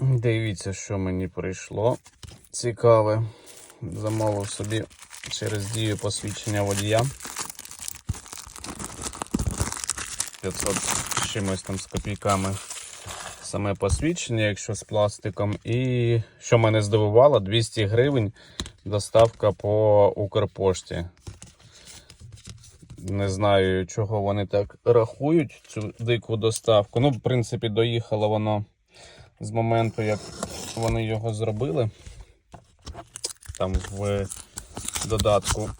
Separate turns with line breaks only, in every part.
Дивіться, що мені прийшло. Цікаве. Замовив собі через дію посвідчення водія. 500 з чимось там з копійками. Саме посвідчення, якщо з пластиком. І що мене здивувало, 200 гривень доставка по Укрпошті. Не знаю, чого вони так рахують цю дику доставку. Ну, в принципі, доїхало воно з моменту, як вони його зробили. Там в додатку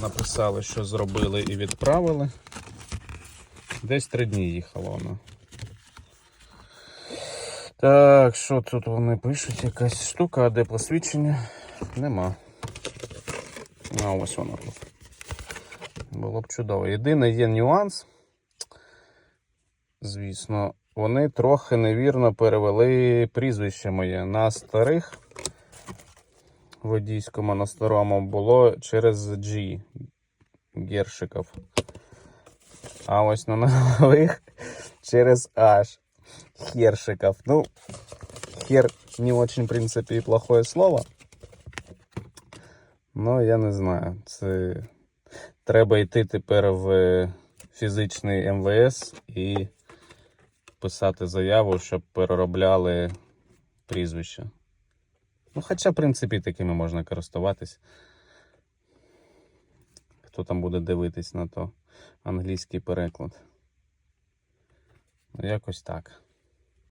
написали, що зробили і відправили. Десь три дні їхало воно. Так, що тут вони пишуть? Якась штука, а де посвідчення? Нема. А ось воно тут. Було б чудово. Єдиний є нюанс. Звісно, вони трохи невірно перевели прізвище моє на старих водійському на старому було через G Гершиков. А ось на нових через H Хершиков. Ну, хер не очень, в принципе, и плохое слово. Ну, я не знаю. Це треба йти тепер в фізичний МВС і писати заяву, щоб переробляли прізвище. Ну, хоча, в принципі, такими можна користуватись. Хто там буде дивитись на то англійський переклад. Ну, якось так.